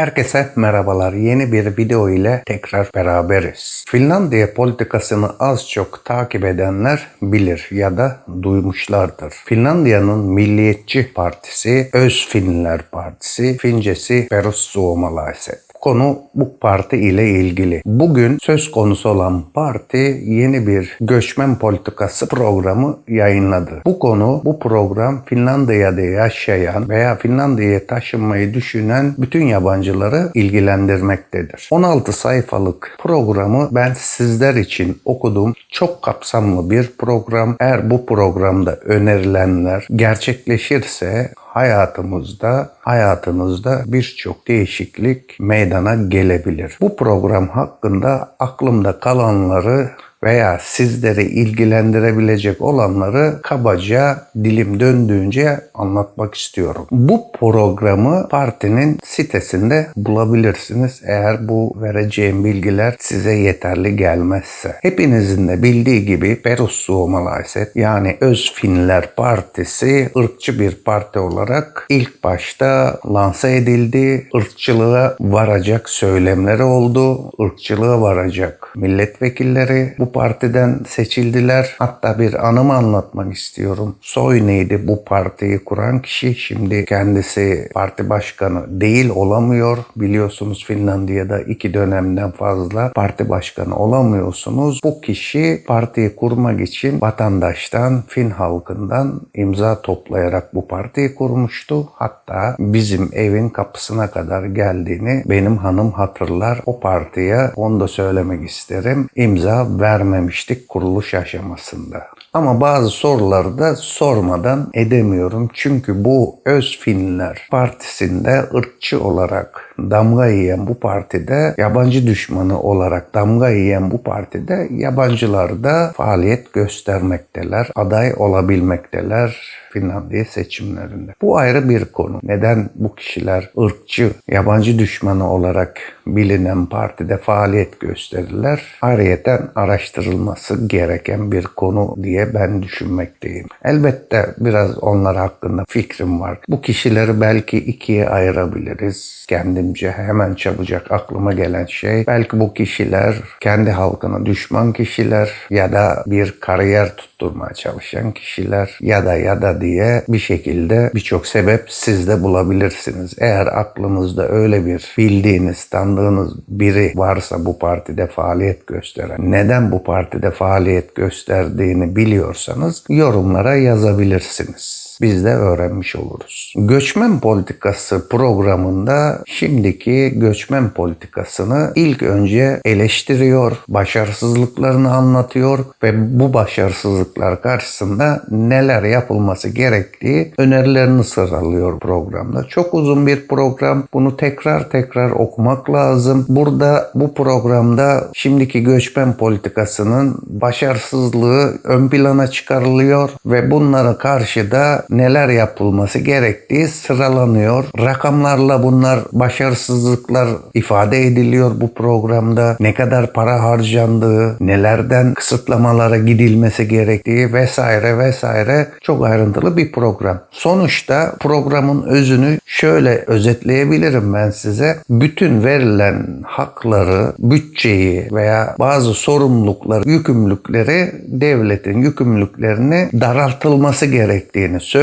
Herkese merhabalar. Yeni bir video ile tekrar beraberiz. Finlandiya politikasını az çok takip edenler bilir ya da duymuşlardır. Finlandiya'nın Milliyetçi Partisi, Öz Finler Partisi, Fincesi Perussuomalaiset konu bu parti ile ilgili. Bugün söz konusu olan parti yeni bir göçmen politikası programı yayınladı. Bu konu, bu program Finlandiya'da yaşayan veya Finlandiya'ya taşınmayı düşünen bütün yabancıları ilgilendirmektedir. 16 sayfalık programı ben sizler için okudum. Çok kapsamlı bir program. Eğer bu programda önerilenler gerçekleşirse hayatımızda hayatınızda birçok değişiklik meydana gelebilir. Bu program hakkında aklımda kalanları veya sizleri ilgilendirebilecek olanları kabaca dilim döndüğünce anlatmak istiyorum. Bu programı partinin sitesinde bulabilirsiniz eğer bu vereceğim bilgiler size yeterli gelmezse. Hepinizin de bildiği gibi Perussuomalaiset yani Öz Finler Partisi ırkçı bir parti olarak ilk başta lanse edildi. Irkçılığa varacak söylemleri oldu. Irkçılığa varacak milletvekilleri bu partiden seçildiler. Hatta bir anımı anlatmak istiyorum. Soyni'ydi bu partiyi kuran kişi. Şimdi kendisi parti başkanı değil olamıyor. Biliyorsunuz Finlandiya'da iki dönemden fazla parti başkanı olamıyorsunuz. Bu kişi partiyi kurmak için vatandaştan, Fin halkından imza toplayarak bu partiyi kurmuştu. Hatta bizim evin kapısına kadar geldiğini benim hanım hatırlar. O partiye onu da söylemek isterim. imza vermemiştik kuruluş aşamasında. Ama bazı soruları da sormadan edemiyorum. Çünkü bu Öz Finler Partisi'nde ırkçı olarak damga yiyen bu partide yabancı düşmanı olarak damga yiyen bu partide yabancılar da faaliyet göstermekteler, aday olabilmekteler Finlandiya seçimlerinde. Bu ayrı bir konu. Neden bu kişiler ırkçı, yabancı düşmanı olarak bilinen partide faaliyet gösterirler? Ayrıyeten araştırılması gereken bir konu diye ben düşünmekteyim. Elbette biraz onlar hakkında fikrim var. Bu kişileri belki ikiye ayırabiliriz. Kendimce hemen çabucak aklıma gelen şey. Belki bu kişiler kendi halkına düşman kişiler ya da bir kariyer tutturmaya çalışan kişiler ya da ya da diye bir şekilde birçok sebep siz de bulabilirsiniz. Eğer aklınızda öyle bir bildiğiniz, tanıdığınız biri varsa bu partide faaliyet gösteren, neden bu partide faaliyet gösterdiğini biliyorsanız yorumlara yazabilirsiniz biz de öğrenmiş oluruz. Göçmen politikası programında şimdiki göçmen politikasını ilk önce eleştiriyor, başarısızlıklarını anlatıyor ve bu başarısızlıklar karşısında neler yapılması gerektiği önerilerini sıralıyor programda. Çok uzun bir program. Bunu tekrar tekrar okumak lazım. Burada bu programda şimdiki göçmen politikasının başarısızlığı ön plana çıkarılıyor ve bunlara karşı da neler yapılması gerektiği sıralanıyor. Rakamlarla bunlar başarısızlıklar ifade ediliyor bu programda. Ne kadar para harcandığı, nelerden kısıtlamalara gidilmesi gerektiği vesaire vesaire çok ayrıntılı bir program. Sonuçta programın özünü şöyle özetleyebilirim ben size. Bütün verilen hakları, bütçeyi veya bazı sorumlulukları, yükümlülükleri devletin yükümlülüklerini daraltılması gerektiğini söylüyor.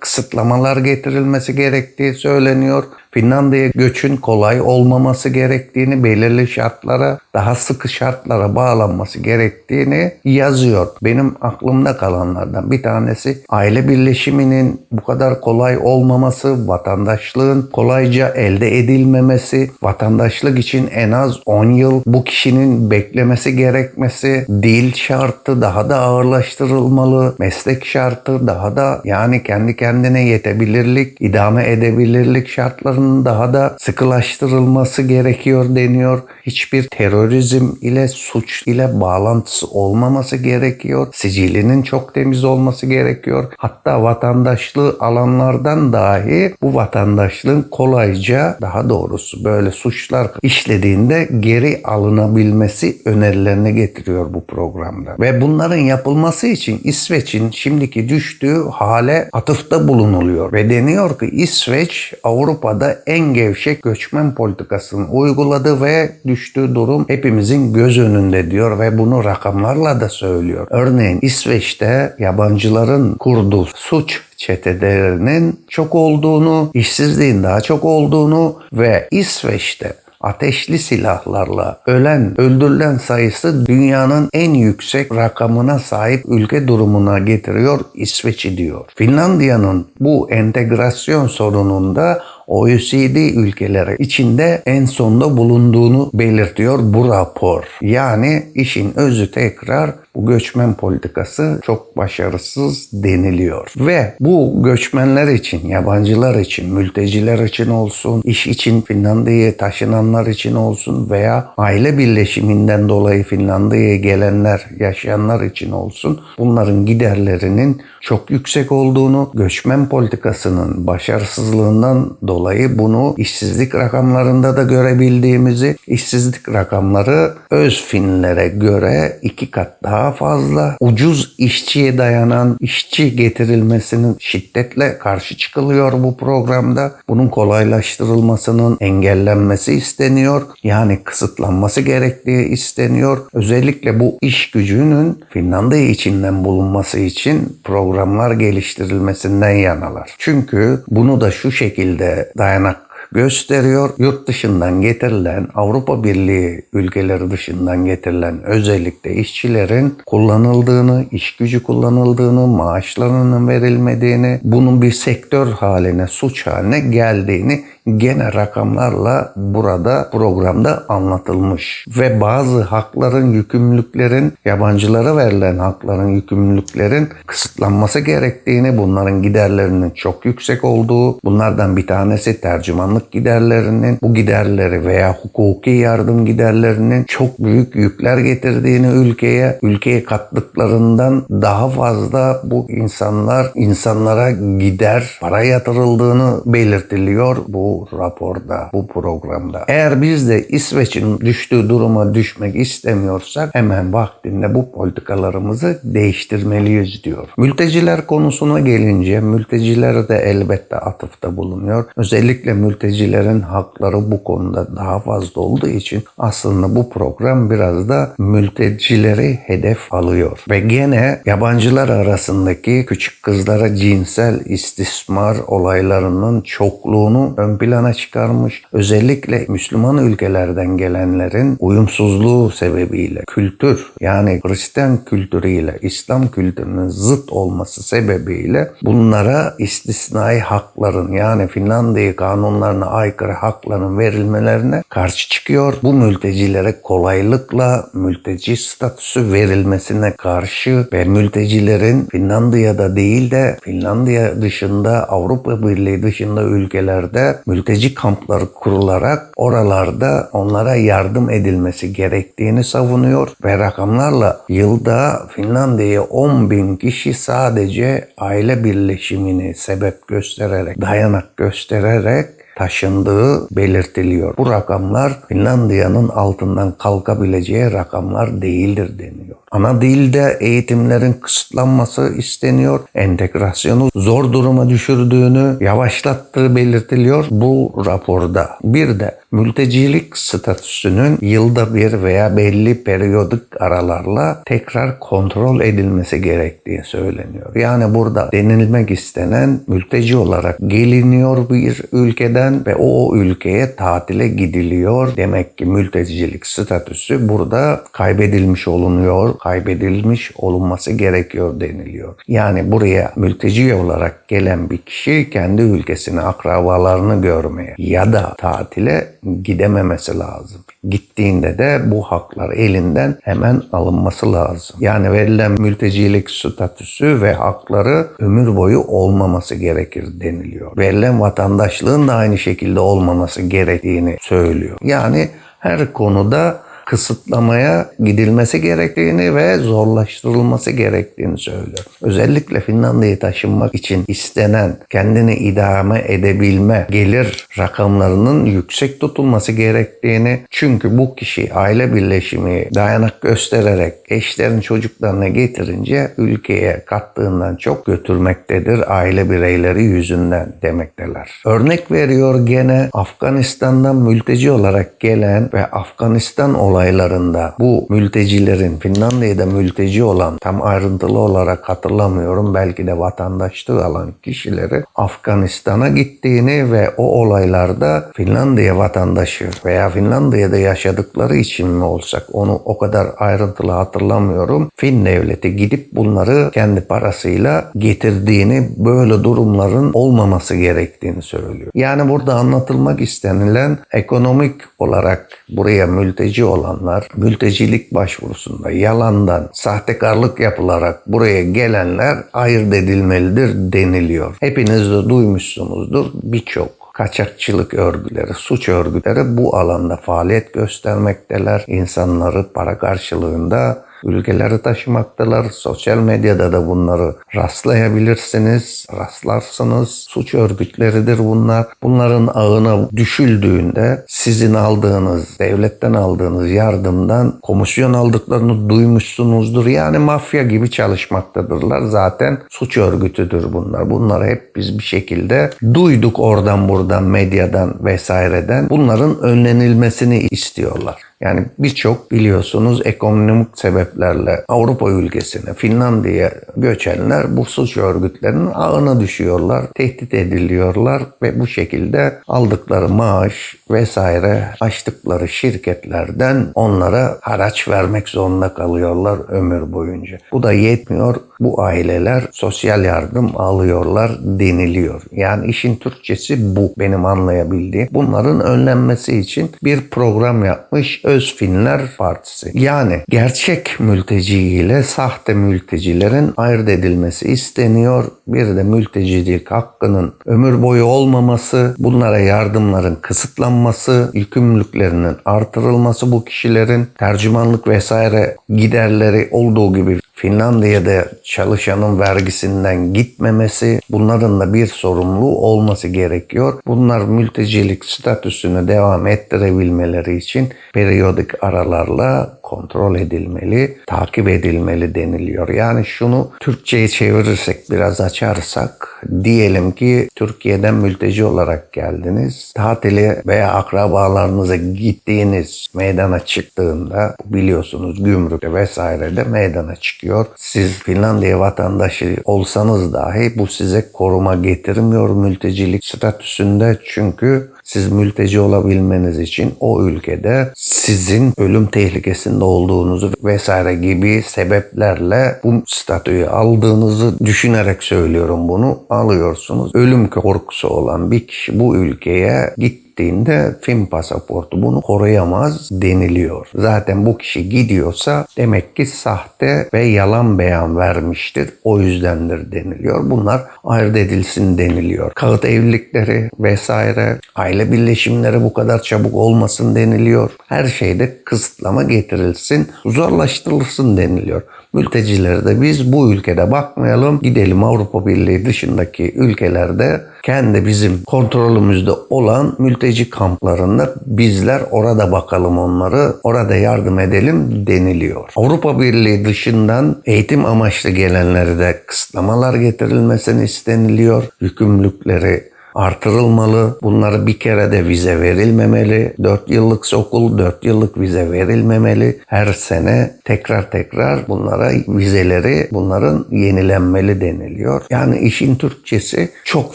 Kısıtlamalar getirilmesi gerektiği söyleniyor. Finlandiya göçün kolay olmaması gerektiğini, belirli şartlara, daha sıkı şartlara bağlanması gerektiğini yazıyor. Benim aklımda kalanlardan bir tanesi aile birleşiminin bu kadar kolay olmaması, vatandaşlığın kolayca elde edilmemesi, vatandaşlık için en az 10 yıl bu kişinin beklemesi gerekmesi, dil şartı daha da ağırlaştırılmalı, meslek şartı daha da yani kendi kendine yetebilirlik, idame edebilirlik şartlarını sınırlarının daha da sıkılaştırılması gerekiyor deniyor. Hiçbir terörizm ile suç ile bağlantısı olmaması gerekiyor. Sicilinin çok temiz olması gerekiyor. Hatta vatandaşlığı alanlardan dahi bu vatandaşlığın kolayca daha doğrusu böyle suçlar işlediğinde geri alınabilmesi önerilerini getiriyor bu programda. Ve bunların yapılması için İsveç'in şimdiki düştüğü hale atıfta bulunuluyor. Ve deniyor ki İsveç Avrupa'da en gevşek göçmen politikasını uyguladı ve düştüğü durum hepimizin göz önünde diyor ve bunu rakamlarla da söylüyor. Örneğin İsveç'te yabancıların kurduğu suç çetelerinin çok olduğunu, işsizliğin daha çok olduğunu ve İsveç'te ateşli silahlarla ölen, öldürülen sayısı dünyanın en yüksek rakamına sahip ülke durumuna getiriyor İsveç'i diyor. Finlandiya'nın bu entegrasyon sorununda OECD ülkeleri içinde en sonda bulunduğunu belirtiyor bu rapor. Yani işin özü tekrar bu göçmen politikası çok başarısız deniliyor. Ve bu göçmenler için, yabancılar için, mülteciler için olsun, iş için Finlandiya'ya taşınanlar için olsun veya aile birleşiminden dolayı Finlandiya'ya gelenler, yaşayanlar için olsun bunların giderlerinin çok yüksek olduğunu, göçmen politikasının başarısızlığından dolayı bunu işsizlik rakamlarında da görebildiğimizi, işsizlik rakamları öz Finlere göre iki kat daha fazla, ucuz işçiye dayanan işçi getirilmesinin şiddetle karşı çıkılıyor bu programda. Bunun kolaylaştırılmasının engellenmesi isteniyor. Yani kısıtlanması gerektiği isteniyor. Özellikle bu iş gücünün Finlandiya içinden bulunması için programlar geliştirilmesinden yanalar. Çünkü bunu da şu şekilde dayanak gösteriyor. Yurt dışından getirilen, Avrupa Birliği ülkeleri dışından getirilen özellikle işçilerin kullanıldığını, iş gücü kullanıldığını, maaşlarının verilmediğini, bunun bir sektör haline, suç haline geldiğini gene rakamlarla burada programda anlatılmış. Ve bazı hakların, yükümlülüklerin, yabancılara verilen hakların, yükümlülüklerin kısıtlanması gerektiğini, bunların giderlerinin çok yüksek olduğu, bunlardan bir tanesi tercümanlık giderlerinin, bu giderleri veya hukuki yardım giderlerinin çok büyük yükler getirdiğini ülkeye, ülkeye kattıklarından daha fazla bu insanlar, insanlara gider, para yatırıldığını belirtiliyor bu raporda, bu programda. Eğer biz de İsveç'in düştüğü duruma düşmek istemiyorsak hemen vaktinde bu politikalarımızı değiştirmeliyiz diyor. Mülteciler konusuna gelince mülteciler de elbette atıfta bulunuyor. Özellikle mültecilerin hakları bu konuda daha fazla olduğu için aslında bu program biraz da mültecileri hedef alıyor. Ve gene yabancılar arasındaki küçük kızlara cinsel istismar olaylarının çokluğunu ön plana çıkarmış. Özellikle Müslüman ülkelerden gelenlerin uyumsuzluğu sebebiyle kültür yani Hristiyan kültürüyle İslam kültürünün zıt olması sebebiyle bunlara istisnai hakların yani Finlandiya kanunlarına aykırı hakların verilmelerine karşı çıkıyor. Bu mültecilere kolaylıkla mülteci statüsü verilmesine karşı ve mültecilerin Finlandiya'da değil de Finlandiya dışında Avrupa Birliği dışında ülkelerde mülteci kampları kurularak oralarda onlara yardım edilmesi gerektiğini savunuyor ve rakamlarla yılda Finlandiya'ya 10 bin kişi sadece aile birleşimini sebep göstererek, dayanak göstererek taşındığı belirtiliyor. Bu rakamlar Finlandiya'nın altından kalkabileceği rakamlar değildir deniyor. Ana dilde eğitimlerin kısıtlanması isteniyor. Entegrasyonu zor duruma düşürdüğünü, yavaşlattığı belirtiliyor bu raporda. Bir de mültecilik statüsünün yılda bir veya belli periyodik aralarla tekrar kontrol edilmesi gerektiği söyleniyor. Yani burada denilmek istenen mülteci olarak geliniyor bir ülkeden ve o ülkeye tatile gidiliyor. Demek ki mültecilik statüsü burada kaybedilmiş olunuyor, kaybedilmiş olunması gerekiyor deniliyor. Yani buraya mülteci olarak gelen bir kişi kendi ülkesine akrabalarını görmeye ya da tatile gidememesi lazım. Gittiğinde de bu haklar elinden hemen alınması lazım. Yani verilen mültecilik statüsü ve hakları ömür boyu olmaması gerekir deniliyor. Verilen vatandaşlığın da aynı şekilde olmaması gerektiğini söylüyor. Yani her konuda kısıtlamaya gidilmesi gerektiğini ve zorlaştırılması gerektiğini söylüyor. Özellikle Finlandiya'ya taşınmak için istenen kendini idame edebilme gelir rakamlarının yüksek tutulması gerektiğini çünkü bu kişi aile birleşimi dayanak göstererek eşlerin çocuklarına getirince ülkeye kattığından çok götürmektedir aile bireyleri yüzünden demekteler. Örnek veriyor gene Afganistan'dan mülteci olarak gelen ve Afganistan olaylarında bu mültecilerin Finlandiya'da mülteci olan tam ayrıntılı olarak hatırlamıyorum belki de vatandaşlığı alan kişileri Afganistan'a gittiğini ve o olaylarda Finlandiya vatandaşı veya Finlandiya'da yaşadıkları için mi olsak onu o kadar ayrıntılı hatırlamıyorum. Fin devleti gidip bunları kendi parasıyla getirdiğini böyle durumların olmaması gerektiğini söylüyor. Yani burada anlatılmak istenilen ekonomik olarak buraya mülteci olanlar mültecilik başvurusunda yalandan sahtekarlık yapılarak buraya gelenler ayırt edilmelidir deniliyor. Hepiniz de duymuşsunuzdur birçok kaçakçılık örgütleri, suç örgütleri bu alanda faaliyet göstermekteler. İnsanları para karşılığında ülkeleri taşımaktalar. Sosyal medyada da bunları rastlayabilirsiniz, rastlarsınız. Suç örgütleridir bunlar. Bunların ağına düşüldüğünde sizin aldığınız, devletten aldığınız yardımdan komisyon aldıklarını duymuşsunuzdur. Yani mafya gibi çalışmaktadırlar. Zaten suç örgütüdür bunlar. Bunları hep biz bir şekilde duyduk oradan buradan, medyadan vesaireden. Bunların önlenilmesini istiyorlar. Yani birçok biliyorsunuz ekonomik sebeplerle Avrupa ülkesine, Finlandiya'ya göçenler bu suç örgütlerinin ağına düşüyorlar, tehdit ediliyorlar ve bu şekilde aldıkları maaş vesaire açtıkları şirketlerden onlara haraç vermek zorunda kalıyorlar ömür boyunca. Bu da yetmiyor. Bu aileler sosyal yardım alıyorlar deniliyor. Yani işin Türkçesi bu benim anlayabildiğim. Bunların önlenmesi için bir program yapmış Öz Finler Partisi. Yani gerçek mülteci ile sahte mültecilerin ayırt edilmesi isteniyor. Bir de mültecilik hakkının ömür boyu olmaması, bunlara yardımların kısıtlanması, yükümlülüklerinin artırılması bu kişilerin tercümanlık vesaire giderleri olduğu gibi Finlandiya'da çalışanın vergisinden gitmemesi, bunların da bir sorumluluğu olması gerekiyor. Bunlar mültecilik statüsünü devam ettirebilmeleri için periyodik aralarla kontrol edilmeli, takip edilmeli deniliyor. Yani şunu Türkçe'ye çevirirsek biraz açarsak diyelim ki Türkiye'den mülteci olarak geldiniz. Tatili veya akrabalarınıza gittiğiniz meydana çıktığında biliyorsunuz gümrükte vesairede meydana çıkıyor. Siz Finlandiya vatandaşı olsanız dahi bu size koruma getirmiyor mültecilik statüsünde çünkü siz mülteci olabilmeniz için o ülkede sizin ölüm tehlikesinde olduğunuzu vesaire gibi sebeplerle bu statüyü aldığınızı düşünerek söylüyorum bunu alıyorsunuz. Ölüm korkusu olan bir kişi bu ülkeye git gittiğinde film pasaportu bunu koruyamaz deniliyor. Zaten bu kişi gidiyorsa demek ki sahte ve yalan beyan vermiştir. O yüzdendir deniliyor. Bunlar ayırt edilsin deniliyor. Kağıt evlilikleri vesaire, aile birleşimleri bu kadar çabuk olmasın deniliyor. Her şeyde kısıtlama getirilsin, zorlaştırılsın deniliyor. Mültecileri de biz bu ülkede bakmayalım. Gidelim Avrupa Birliği dışındaki ülkelerde kendi bizim kontrolümüzde olan mülteci kamplarında bizler orada bakalım onları, orada yardım edelim deniliyor. Avrupa Birliği dışından eğitim amaçlı gelenlere de kısıtlamalar getirilmesini isteniliyor. Yükümlülükleri artırılmalı. Bunlara bir kere de vize verilmemeli. 4 yıllık okul 4 yıllık vize verilmemeli. Her sene tekrar tekrar bunlara vizeleri bunların yenilenmeli deniliyor. Yani işin Türkçesi çok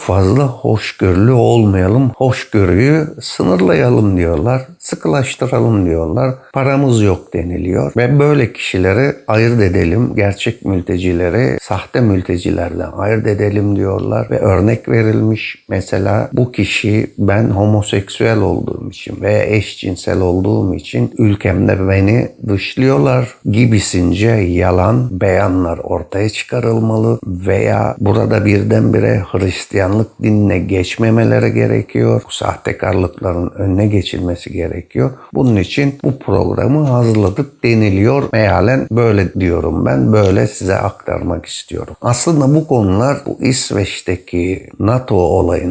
fazla hoşgörülü olmayalım. Hoşgörüyü sınırlayalım diyorlar. Sıkılaştıralım diyorlar. Paramız yok deniliyor. Ve böyle kişileri ayırt edelim. Gerçek mültecileri sahte mültecilerden ayırt edelim diyorlar. Ve örnek verilmiş. Mesela bu kişi ben homoseksüel olduğum için veya eşcinsel olduğum için ülkemde beni dışlıyorlar gibisince yalan beyanlar ortaya çıkarılmalı veya burada birdenbire Hristiyanlık dinine geçmemeleri gerekiyor. Bu sahtekarlıkların önüne geçilmesi gerekiyor. Bunun için bu programı hazırladık deniliyor. Mealen böyle diyorum ben. Böyle size aktarmak istiyorum. Aslında bu konular bu İsveç'teki NATO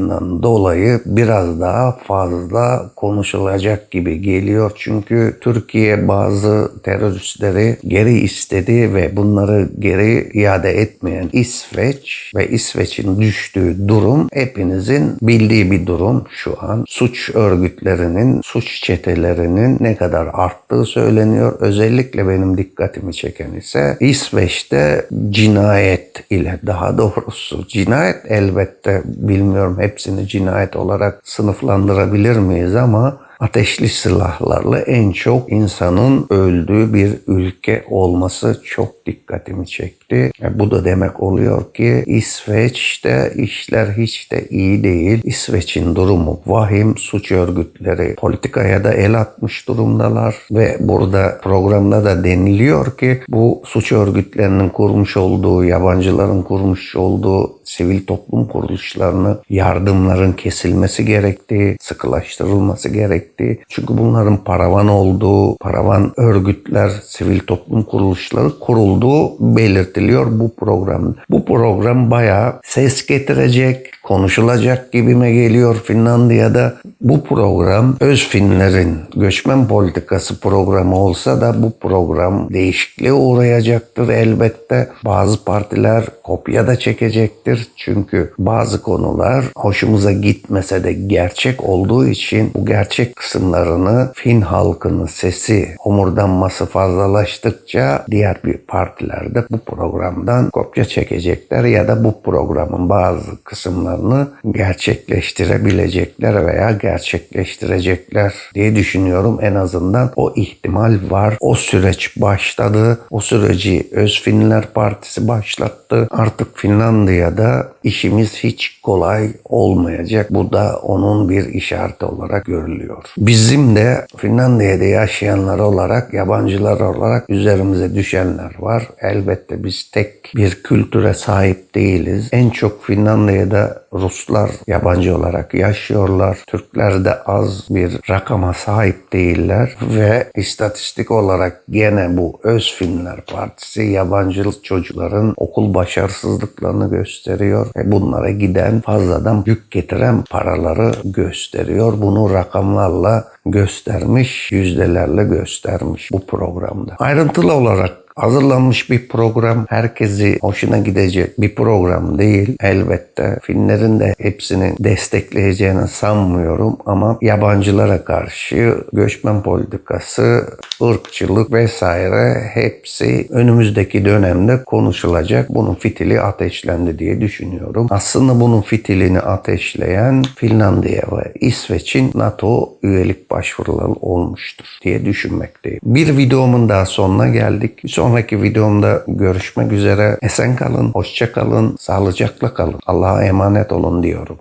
olayından dolayı biraz daha fazla konuşulacak gibi geliyor. Çünkü Türkiye bazı teröristleri geri istedi ve bunları geri iade etmeyen İsveç ve İsveç'in düştüğü durum hepinizin bildiği bir durum şu an. Suç örgütlerinin, suç çetelerinin ne kadar arttığı söyleniyor. Özellikle benim dikkatimi çeken ise İsveç'te cinayet ile daha doğrusu cinayet elbette bilmiyorum hepsini cinayet olarak sınıflandırabilir miyiz? Ama ateşli silahlarla en çok insanın öldüğü bir ülke olması çok dikkatimi çekti. E, bu da demek oluyor ki İsveç'te işler hiç de iyi değil. İsveç'in durumu vahim. Suç örgütleri politikaya da el atmış durumdalar ve burada programda da deniliyor ki bu suç örgütlerinin kurmuş olduğu, yabancıların kurmuş olduğu sivil toplum kuruluşlarını yardımların kesilmesi gerektiği, sıkılaştırılması gerektiği. Çünkü bunların paravan olduğu, paravan örgütler, sivil toplum kuruluşları kurulduğu belirtiliyor bu programda. Bu program bayağı ses getirecek, konuşulacak gibime geliyor Finlandiya'da. Bu program öz Finlerin göçmen politikası programı olsa da bu program değişikliğe uğrayacaktır elbette. Bazı partiler kopya da çekecektir. Çünkü bazı konular hoşumuza gitmese de gerçek olduğu için bu gerçek kısımlarını Fin halkının sesi homurdanması fazlalaştıkça diğer bir partilerde bu programdan kopya çekecekler ya da bu programın bazı kısımlarını gerçekleştirebilecekler veya gerçekleştirecekler diye düşünüyorum. En azından o ihtimal var. O süreç başladı. O süreci Özfinler Partisi başlattı. Artık Finlandiya'da işimiz hiç kolay olmayacak. Bu da onun bir işareti olarak görülüyor. Bizim de Finlandiya'da yaşayanlar olarak, yabancılar olarak üzerimize düşenler var. Elbette biz tek bir kültüre sahip değiliz. En çok Finlandiya'da Ruslar yabancı olarak yaşıyorlar. Türkler de az bir rakama sahip değiller ve istatistik olarak gene bu Özfinler Partisi yabancı çocukların okul başarısızlıklarını gösteriyor bunlara giden fazladan yük getiren paraları gösteriyor. Bunu rakamlarla göstermiş, yüzdelerle göstermiş bu programda. Ayrıntılı olarak hazırlanmış bir program. Herkesi hoşuna gidecek bir program değil. Elbette Finlerin de hepsini destekleyeceğini sanmıyorum ama yabancılara karşı göçmen politikası, ırkçılık vesaire hepsi önümüzdeki dönemde konuşulacak. Bunun fitili ateşlendi diye düşünüyorum. Aslında bunun fitilini ateşleyen Finlandiya ve İsveç'in NATO üyelik başvuruları olmuştur diye düşünmekteyim. Bir videomun daha sonuna geldik. Bir sonraki videomda görüşmek üzere. Esen kalın, hoşça kalın, sağlıcakla kalın. Allah'a emanet olun diyorum.